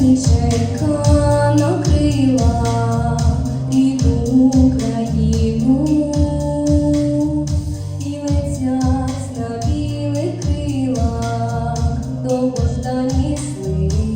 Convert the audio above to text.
раніше канокрила рідну Україну, і летять на білих до бождані сни.